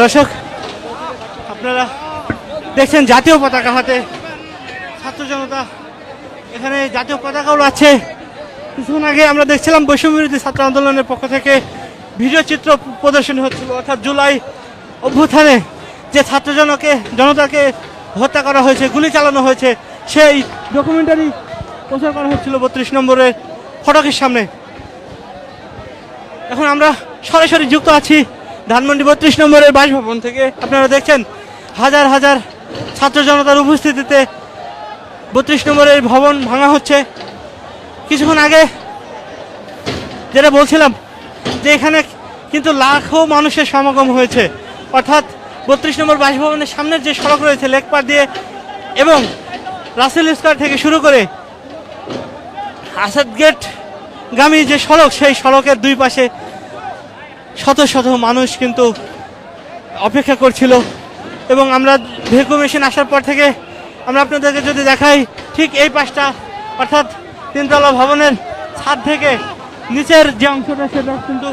দর্শক, আপনারা দেখছেন জাতীয় পতাকা হাতে ছাত্র জনতা। এখানে জাতীয় পতাকা উড়াচ্ছে কিছুক্ষণ আগে আমরা দেখছিলাম বৈষম্য বিরোধী ছাত্র আন্দোলনের পক্ষ থেকে ভিডিও চিত্র প্রদর্শনী হচ্ছিল। অর্থাৎ জুলাই অভ্যুত্থানে যে ছাত্র জনকে, জনতাকে হত্যা করা হয়েছে, গুলি চালানো হয়েছে, সেই ডকুমেন্টারি প্রচার করা হচ্ছিল বত্রিশ নম্বরের ফটকের সামনে। এখন আমরা সরাসরি যুক্ত আছি ধানমন্ডি বত্রিশ নম্বরের বাসভবন থেকে আপনারা দেখছেন হাজার হাজার ছাত্র জনতার উপস্থিতিতে বত্রিশ নম্বরের ভবন ভাঙা হচ্ছে। কিছুক্ষণ আগে যেটা বলছিলাম যে এখানে কিন্তু লাখো মানুষের সমাগম হয়েছে। অর্থাৎ বত্রিশ নম্বর বাসভবনের সামনের যে সড়ক রয়েছে লেকপার দিয়ে এবং রাসেল স্কোয়ার থেকে শুরু করে আসাদ গেট গামী যে সড়ক, সেই সড়কের দুই পাশে শত শত মানুষ কিন্তু অপেক্ষা করছিল এবং আমরা ভেকু মেশিন আসার পর থেকে আমরা আপনাদেরকে যদি দেখাই, ঠিক এই পাশটা, অর্থাৎ তিনতলা ভবনের ছাদ থেকে নিচের যে অংশটা সেটা কিন্তু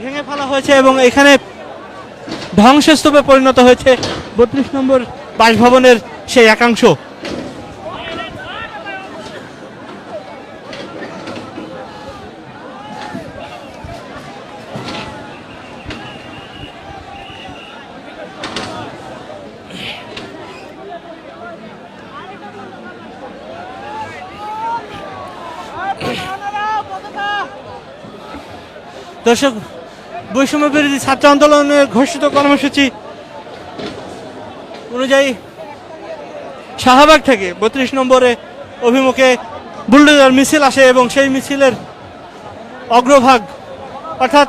ভেঙে ফেলা হয়েছে এবং এখানে ধ্বংসস্তূপে পরিণত হয়েছে বত্রিশ নম্বর বাসভবনের সেই একাংশ। দর্শক, বৈষম্য বিরোধী ছাত্র আন্দোলনের ঘোষিত কর্মসূচি অনুযায়ী শাহবাগ থেকে বত্রিশ নম্বরে অভিমুখে বুলডোজার মিছিল আসে এবং সেই মিছিলের অগ্রভাগ, অর্থাৎ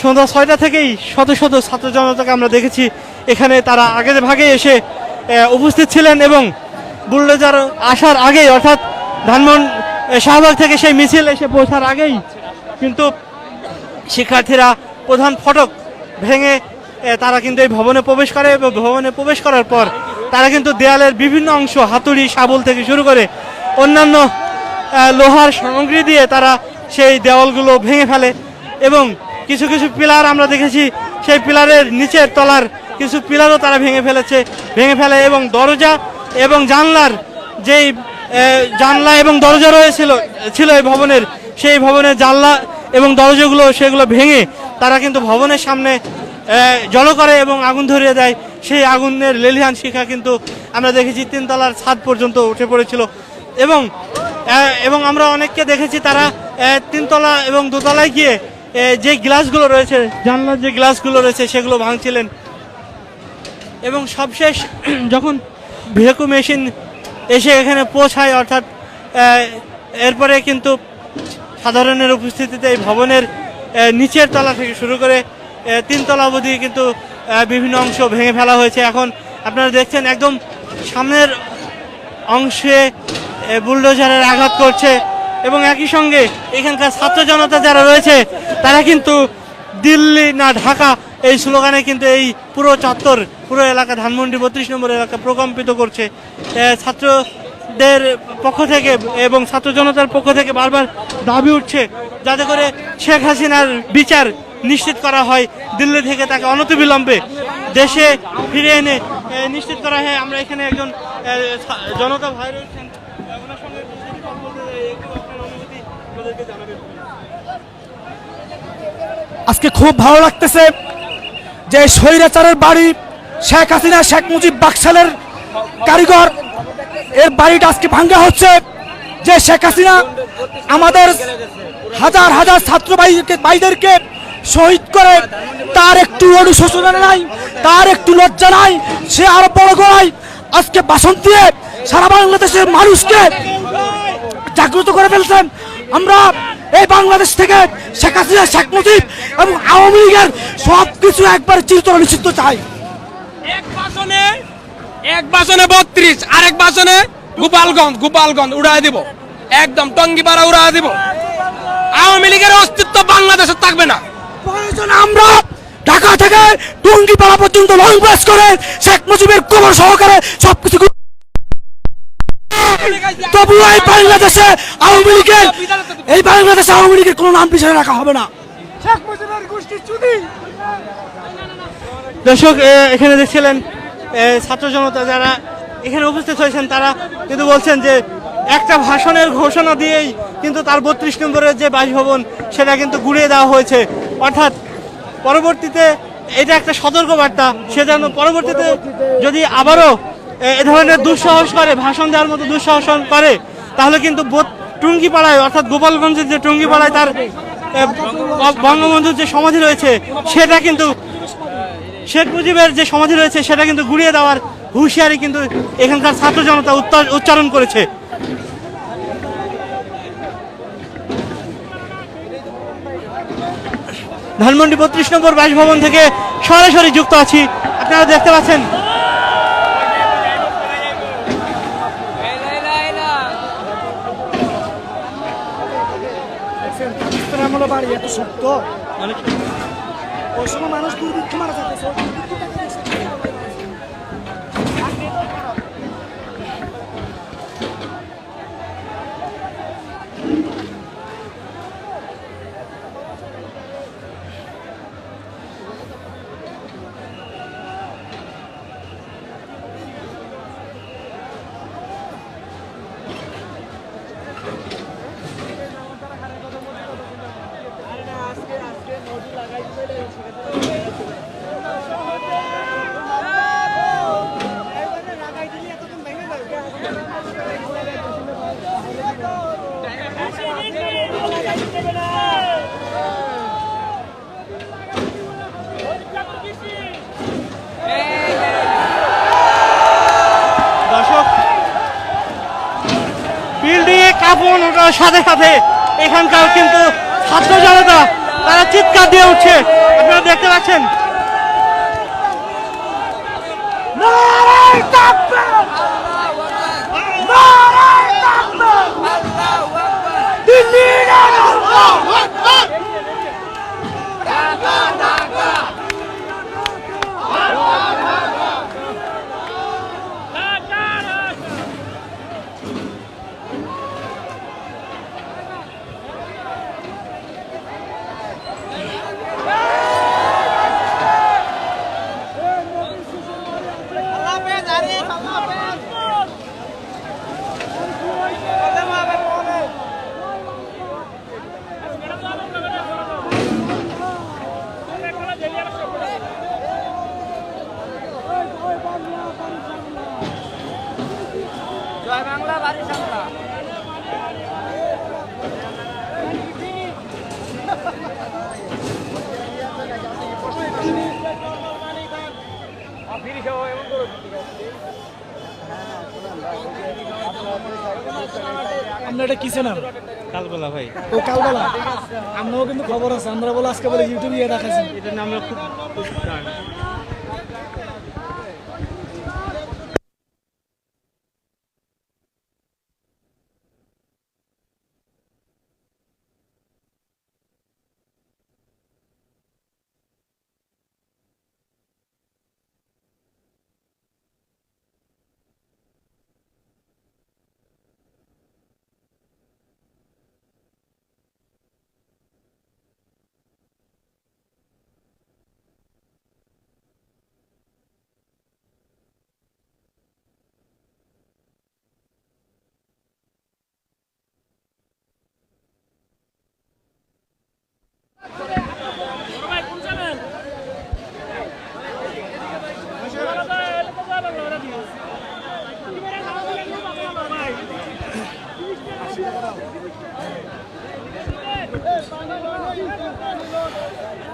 সন্ধ্যা ছয়টা থেকেই শত শত ছাত্র জনতাকে আমরা দেখেছি। এখানে তারা আগের ভাগে এসে উপস্থিত ছিলেন এবং বুলডোজার আসার আগেই, অর্থাৎ ধানমন শাহবাগ থেকে সেই মিছিল এসে পৌঁছার আগেই কিন্তু শিক্ষার্থীরা প্রধান ফটক ভেঙে তারা কিন্তু এই ভবনে প্রবেশ করে এবং ভবনে প্রবেশ করার পর তারা কিন্তু দেয়ালের বিভিন্ন অংশ, হাতুড়ি, শাবল থেকে শুরু করে অন্যান্য লোহার সামগ্রী দিয়ে তারা সেই দেওয়ালগুলো ভেঙে ফেলে এবং কিছু কিছু পিলার আমরা দেখেছি, সেই পিলারের নিচের তলার কিছু পিলারও তারা ভেঙে ফেলেছে, ভেঙে ফেলে এবং দরজা এবং জানলার যেই জানলা এবং দরজা রয়েছিল, ছিল এই ভবনের সেই ভবনের জানলা এবং দরজাগুলো সেগুলো ভেঙে তারা কিন্তু ভবনের সামনে জড়ো করে এবং আগুন ধরিয়ে দেয়। সেই আগুনের লেলিহান শিখা কিন্তু আমরা দেখেছি তিনতলার ছাদ পর্যন্ত উঠে পড়েছিল। এবং এবং আমরা অনেককে দেখেছি তারা তিনতলা এবং দোতলায় গিয়ে যে গ্লাসগুলো রয়েছে, জানলার যে গ্লাসগুলো রয়েছে সেগুলো ভাঙছিলেন। এবং সবশেষ যখন ভেকু মেশিন এসে এখানে পৌঁছায়, অর্থাৎ এরপরে কিন্তু সাধারণের উপস্থিতিতে এই ভবনের নিচের তলা থেকে শুরু করে আহ, তিনতলা অবধি কিন্তু বিভিন্ন অংশ ভেঙে ফেলা হয়েছে। এখন আপনারা দেখছেন একদম সামনের অংশে বুলডোজারের আঘাত করছে এবং একই সঙ্গে এখানকার ছাত্র জনতা যারা রয়েছে তারা কিন্তু দিল্লি না ঢাকা এই স্লোগানে কিন্তু এই পুরো চত্বর পুরো এলাকা ধানমন্ডি বত্রিশ নম্বর এলাকা প্রকম্পিত করছে। আহ, ছাত্রদের পক্ষ থেকে এবং ছাত্র জনতার পক্ষ থেকে বারবার দাবি উঠছে যাতে করে শেখ হাসিনার বিচার নিশ্চিত করা হয়। দিল্লি থেকে তাকে অনতিবিলম্বে দেশে ফিরে এনে নিশ্চিত করা হয়। আমরা এখানে একজন জনতা ভাই রয়েছেন। আজকে খুব ভালো লাগতেছে যে স্বৈরাচারের বাড়ি শেখ হাসিনা, শেখ মুজিব বাকশালের কারিগর, এর বাড়িটা আজকে ভাঙ্গা হচ্ছে। যে শেখ হাসিনা আমাদের হাজার হাজার ছাত্র ভাইদেরকে শহীদ করে, তার একটু অনুশোচনা নাই, তার একটু লজ্জা নাই, সে আরও বড় গলায় আজকে বাসন দিয়ে সারা বাংলাদেশের মানুষকে জাগ্রত করে ফেলছেন। আমরা এই বাংলাদেশ থেকে শেখ হাসিনা, শেখ মুজিব এবং আওয়ামী লীগের সব কিছু একবার চিরতর নিষিদ্ধ চাই। এক এক বাসনে বত্রিশ আরেক বাসনে গোপালগঞ্জ গোপালগঞ্জ উড়াই দিব। একদম টঙ্গিপাড়া উড়াই দিব। আওয়ামী লীগের অস্তিত্ব বাংলাদেশে থাকবে না। প্রয়োজন আমরা ঢাকা থেকে টুঙ্গিপাড়া পর্যন্ত লং মার্চ করে শেখ মুজিবের কবর সহকারে সবকিছু তবু এই বাংলাদেশে আওয়ামী লীগের এই বাংলাদেশে আওয়ামী লীগের কোনো নাম পিছনে রাখা হবে না। শেখ মুজিবের গোষ্ঠী চুদি দর্শক এখানে দেখছিলেন ছাত্র জনতা যারা এখানে উপস্থিত হয়েছেন, তারা কিন্তু বলছেন যে একটা ভাষণের ঘোষণা দিয়েই কিন্তু তার বত্রিশ নম্বরের যে বাসভবন, সেটা কিন্তু গুড়িয়ে দেওয়া হয়েছে। অর্থাৎ পরবর্তীতে এটা একটা সতর্ক বার্তা সে যেন পরবর্তীতে যদি আবারও এ ধরনের দুঃসাহস করে, ভাষণ দেওয়ার মতো দুঃসাহস করে, তাহলে কিন্তু টুঙ্গিপাড়ায়, অর্থাৎ গোপালগঞ্জের যে টুঙ্গিপাড়ায় তার বঙ্গবন্ধুর যে সমাধি রয়েছে, সেটা কিন্তু শেখ মুজিবের যে সমাধি রয়েছে, সেটা কিন্তু গুড়িয়ে দেওয়ার হুঁশিয়ারি কিন্তু এখানকার ছাত্র জনতা উচ্চারণ করেছে। ধানমন্ডি বত্রিশ নম্বর বাসভবন থেকে সরাসরি যুক্ত আছি। আপনারা দেখতে পাচ্ছেন। ওই সময় মানুষ দুর্ভিক্ষ মারা যাচ্ছে ওঠার সাথে সাথে এখানকার কিন্তু ছাত্র জনতা তারা চিৎকার দিয়ে উঠছে। আপনারা দেখতে পাচ্ছেন? কিন্তু খবর আছে। আমরা বলে আজকে বলে ইউটিউবে দেখাচ্ছি এটা নিয়ে আমরা খুব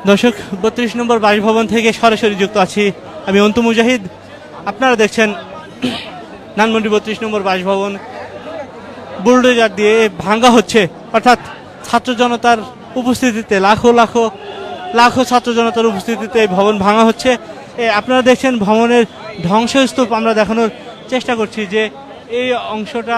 দর্শক বত্রিশ নম্বর বাসভবন থেকে সরাসরি যুক্ত আছি আমি অন্তু মুজাহিদ। আপনারা দেখছেন ধানমন্ডি বত্রিশ নম্বর বাসভবন। বুলডোজার দিয়ে ভাঙ্গা হচ্ছে অর্থাৎ ছাত্র জনতার উপস্থিতিতে লাখো লাখো লাখো ছাত্র জনতার উপস্থিতিতে এই ভবন ভাঙা হচ্ছে। এ, আপনারা দেখছেন ভবনের ধ্বংসস্তূপ আমরা দেখানোর চেষ্টা করছি যে এই অংশটা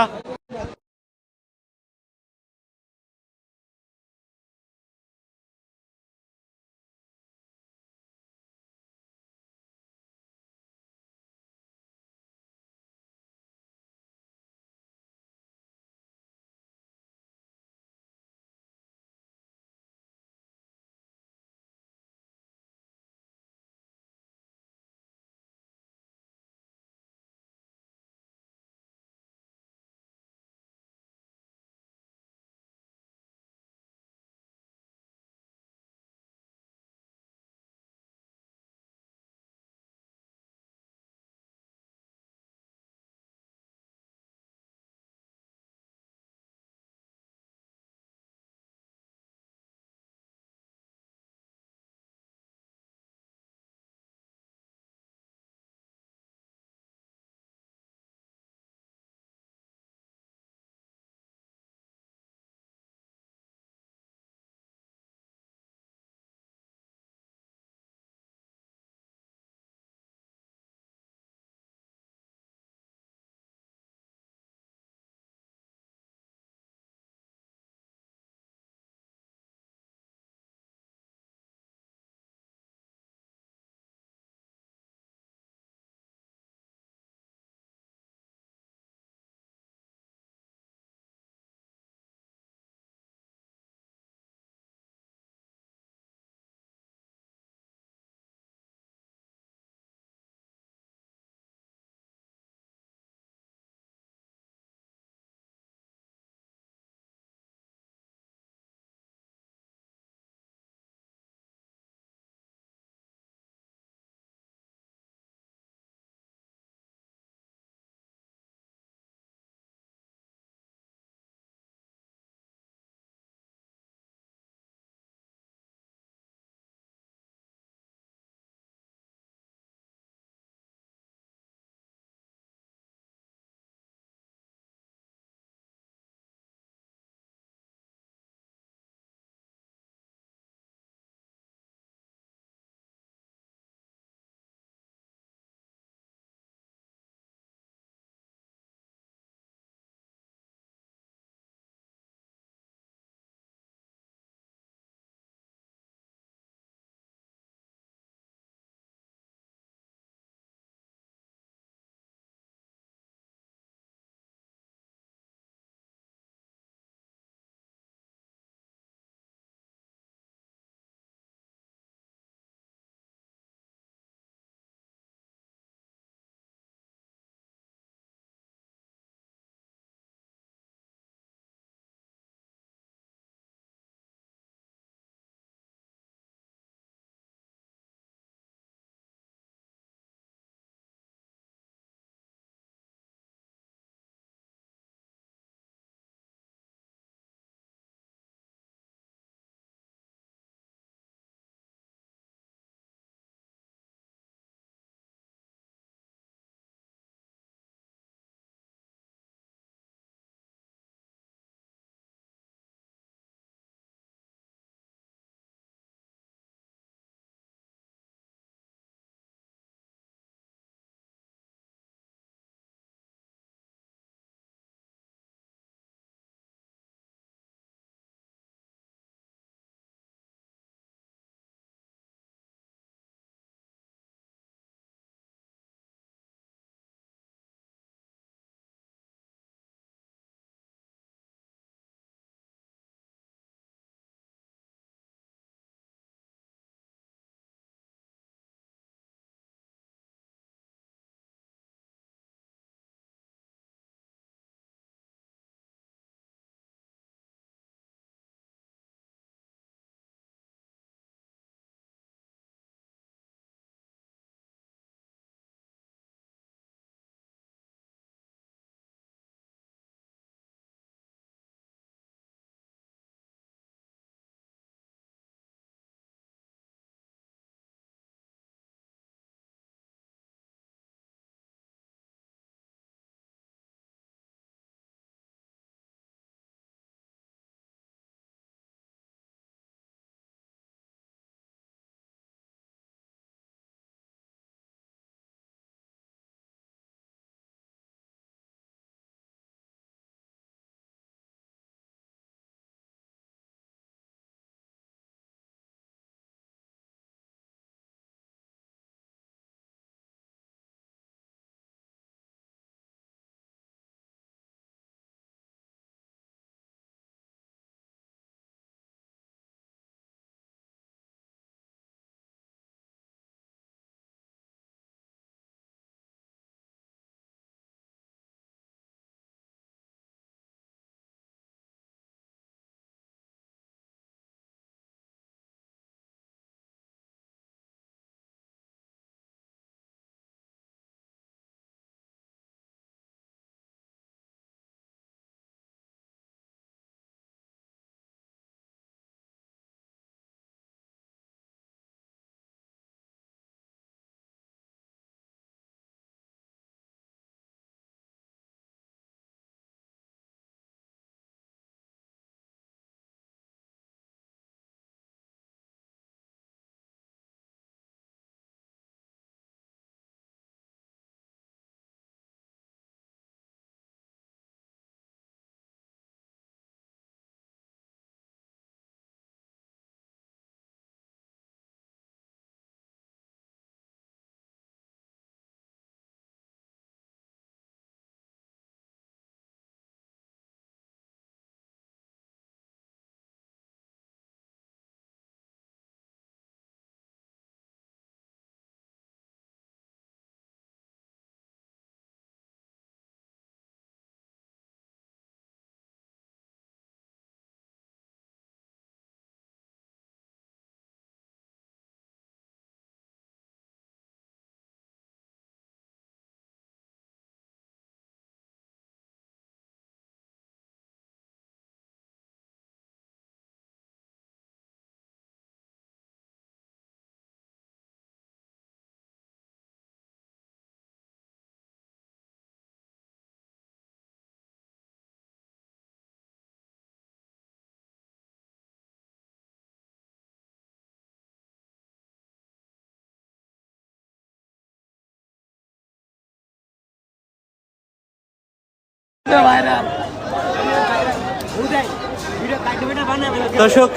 দর্শক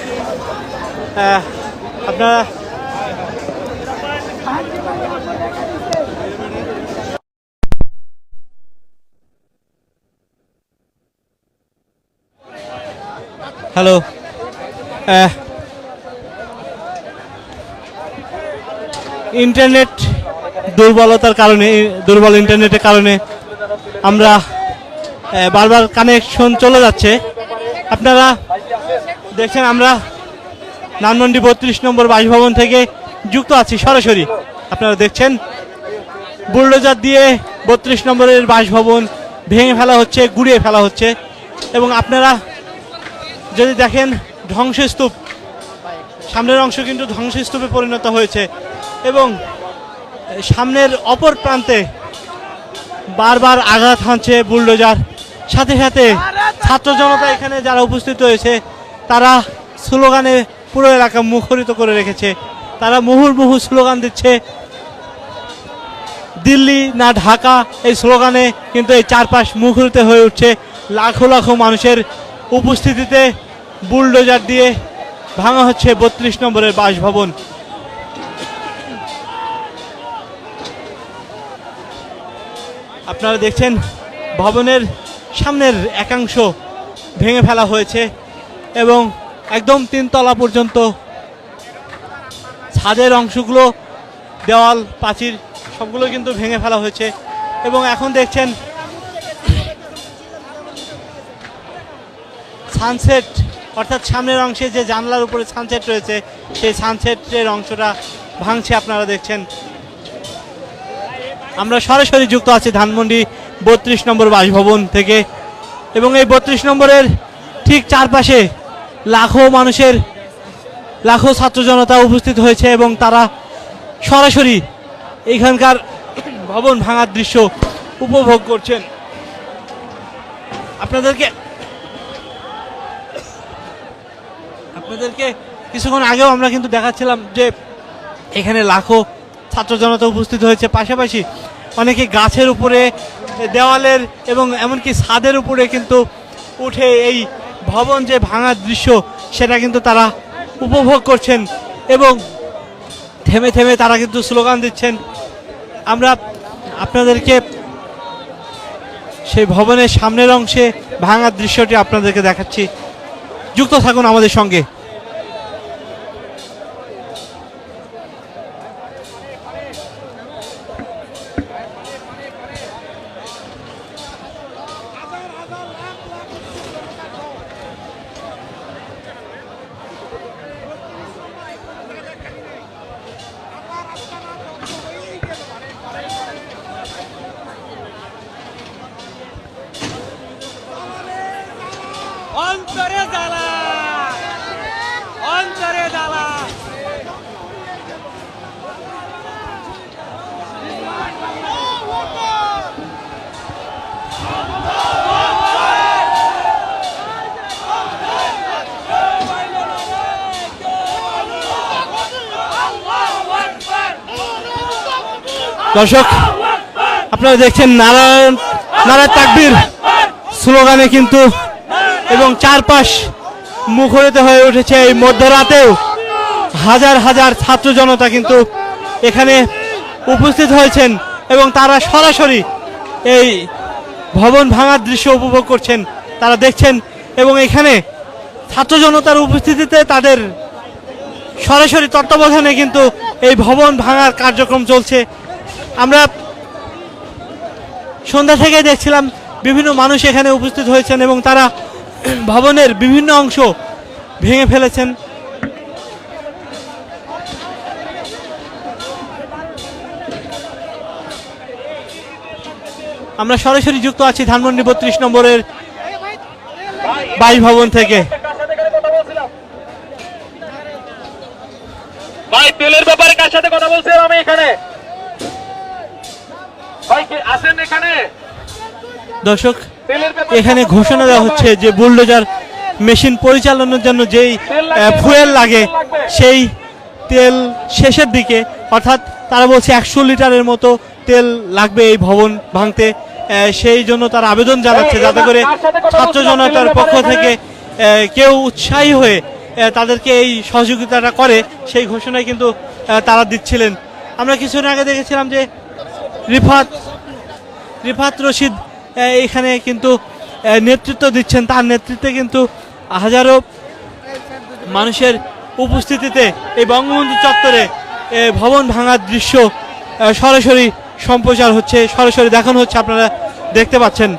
আপনারা হ্যালো ইন্টারনেট দুর্বলতার কারণে দুর্বল ইন্টারনেটের কারণে আমরা বারবার কানেকশন চলে যাচ্ছে। আপনারা দেখছেন আমরা নানমন্ডি বত্রিশ নম্বর বাসভবন থেকে যুক্ত আছি সরাসরি। আপনারা দেখছেন, বুলডোজার দিয়ে বত্রিশ নম্বরের বাসভবন ভেঙে ফেলা হচ্ছে, গুড়িয়ে ফেলা হচ্ছে। এবং আপনারা যদি দেখেন, ধ্বংসস্তূপ, সামনের অংশ কিন্তু ধ্বংসস্তূপে পরিণত হয়েছে। এবং সামনের অপর প্রান্তে বারবার আঘাত হানছে বুলডোজার। সাথে সাথে ছাত্র জনতা এখানে যারা উপস্থিত হয়েছে তারা স্লোগানে পুরো এলাকা মুখরিত করে রেখেছে। তারা মুহুর্মুহু স্লোগান দিচ্ছে। দিল্লি না ঢাকা, এই স্লোগানে কিন্তু এই চারপাশ মুখরিত হয়ে উঠছে। লাখো লাখো মানুষের উপস্থিতিতে বুলডোজার দিয়ে ভাঙা হচ্ছে বত্রিশ নম্বরের বাসভবন। আপনারা দেখছেন ভবনের সামনের একাংশ ভেঙে ফেলা হয়েছে এবং একদম তিনতলা পর্যন্ত ছাদের অংশগুলো, দেওয়াল প্রাচীর সবগুলো কিন্তু ভেঙে ফেলা হয়েছে এবং এখন দেখছেন সানসেট অর্থাৎ সামনের অংশে যে জানলার উপরে সানসেট রয়েছে, সেই সানসেটের অংশটা ভাঙছে আপনারা দেখছেন। আমরা সরাসরি যুক্ত আছি ধানমন্ডি বত্রিশ নম্বর বাসভবন থেকে। এবং এই বত্রিশ নম্বরের ঠিক চারপাশে লাখো মানুষের, লাখো ছাত্র জনতা উপস্থিত হয়েছে এবং তারা সরাসরি এখানকার ভবন ভাঙার দৃশ্য উপভোগ করছেন। আপনাদেরকে আপনাদেরকে কিছুক্ষণ আগেও আমরা কিন্তু দেখাচ্ছিলাম যে এখানে লাখো ছাত্র জনতা উপস্থিত হয়েছে। পাশাপাশি অনেকে গাছের উপরে দেওয়ালের এবং এমনকি ছাদের উপরে কিন্তু উঠে এই ভবন যে ভাঙার দৃশ্য, সেটা কিন্তু তারা উপভোগ করছেন এবং থেমে থেমে তারা কিন্তু স্লোগান দিচ্ছেন। আমরা আপনাদেরকে সেই ভবনের সামনের অংশে ভাঙার দৃশ্যটি আপনাদেরকে দেখাচ্ছি। যুক্ত থাকুন আমাদের সঙ্গে। দর্শক, আপনারা দেখছেন নারায়ণ নারায়ণ তাকবীর স্লোগানে কিন্তু এবং চারপাশ মুখরিত হয়ে উঠেছে এই মধ্যরাতেও। হাজার হাজার ছাত্র জনতা কিন্তু এখানে উপস্থিত হয়েছেন এবং তারা সরাসরি এই ভবন ভাঙার দৃশ্য উপভোগ করছেন, তারা দেখছেন এবং এখানে ছাত্র জনতার উপস্থিতিতে তাদের সরাসরি তত্ত্বাবধানে কিন্তু এই ভবন ভাঙার কার্যক্রম চলছে। আমরা সন্ধ্যা থেকে দেখছিলাম বিভিন্ন মানুষ এখানে উপস্থিত হয়েছেন এবং তারা ভবনের বিভিন্ন অংশ ভেঙে ফেলেছেন। আমরা সরাসরি যুক্ত আছি ধানমন্ডি বত্রিশ নম্বরের বাসভবন থেকে। ভাই, তেলের ব্যাপারে কার সাথে কথা বলছিলাম আমি এখানে? দর্শক এখানে ঘোষণা দেওয়া হচ্ছে যে বুলডোজার মেশিন পরিচালনার জন্য যেই ফুয়েল লাগে সেই তেল শেষের দিকে অর্থাৎ তারা বলছে একশো লিটারের মতো তেল লাগবে এই ভবন ভাঙতে। সেই জন্য তারা আবেদন জানাচ্ছে যাতে করে ছাত্র জনতার পক্ষ থেকে কেউ উৎসাহী হয়ে তাদেরকে এই সহযোগিতাটা করে সেই ঘোষণায় কিন্তু তারা দিচ্ছিলেন। আমরা কিছুদিন আগে দেখেছিলাম যে রিফাত রিফাত রশিদ এখানে কিন্তু নেতৃত্ব দিচ্ছেন। তার নেতৃত্বে কিন্তু হাজারো মানুষের উপস্থিতিতে এই বঙ্গবন্ধু চত্বরে ভবন ভাঙার দৃশ্য সরাসরি সম্প্রচার হচ্ছে, সরাসরি দেখানো হচ্ছে, আপনারা দেখতে পাচ্ছেন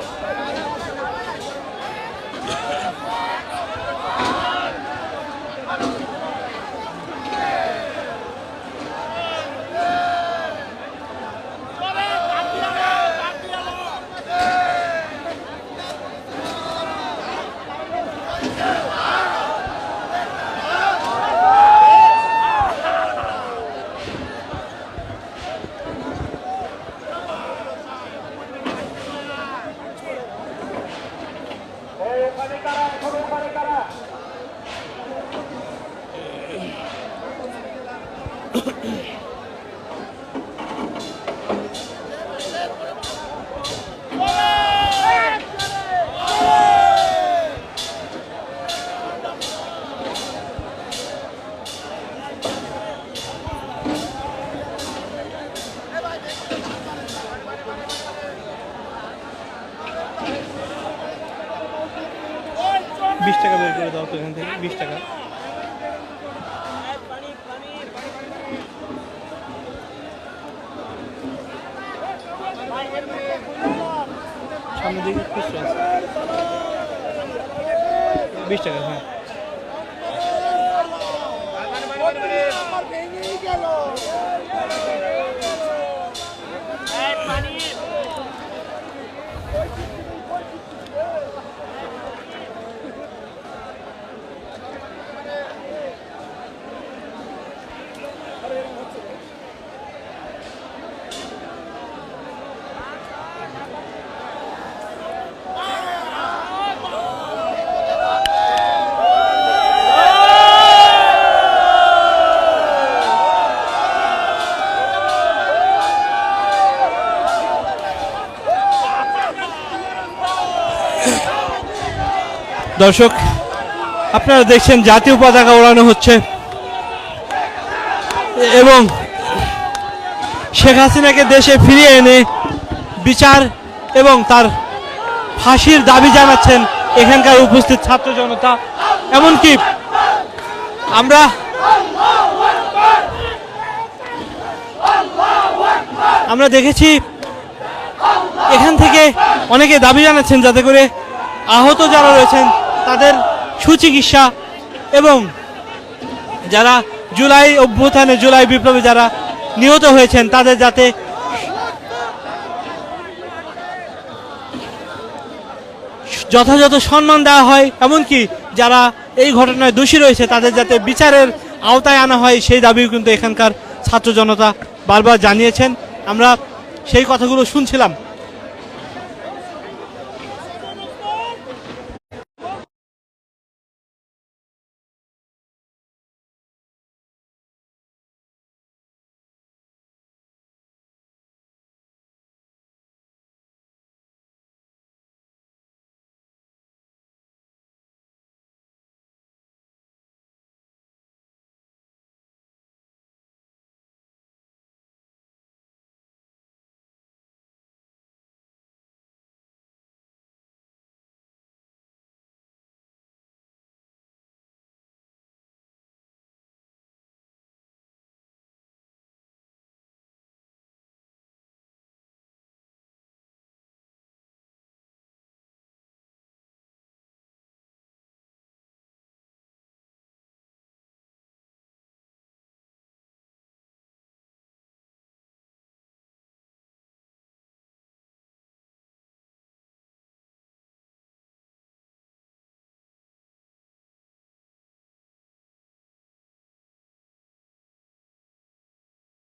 বিশ টাকা বের করে দাও তো এখান থেকে বিশ টাকা। সামনে দিকে খুচরো আছে। বিশ টাকা হ্যাঁ। দর্শক, আপনারা দেখছেন জাতীয় পতাকা ওড়ানো হচ্ছে। এবং শেখ হাসিনাকে দেশে ফিরিয়ে এনে বিচার এবং তার ফাঁসির দাবি জানাচ্ছেন এখানকার উপস্থিত ছাত্র জনতা। এমনকি আমরা আমরা দেখেছি এখান থেকে অনেকে দাবি জানাচ্ছেন যাতে করে আহত যারা রয়েছেন সুচিকিৎসা এবং যারা জুলাই অভ্যুত্থানে, জুলাই বিপ্লবে যারা নিহত হয়েছেন, তাদের যাতে যথাযথ সম্মান দেওয়া হয়, এমনকি যারা এই ঘটনায় দোষী রয়েছে, তাদের যাতে বিচারের আওতায় আনা হয়, সেই দাবিও কিন্তু এখানকার ছাত্র জনতা বারবার জানিয়েছেন। আমরা সেই কথাগুলো শুনছিলাম।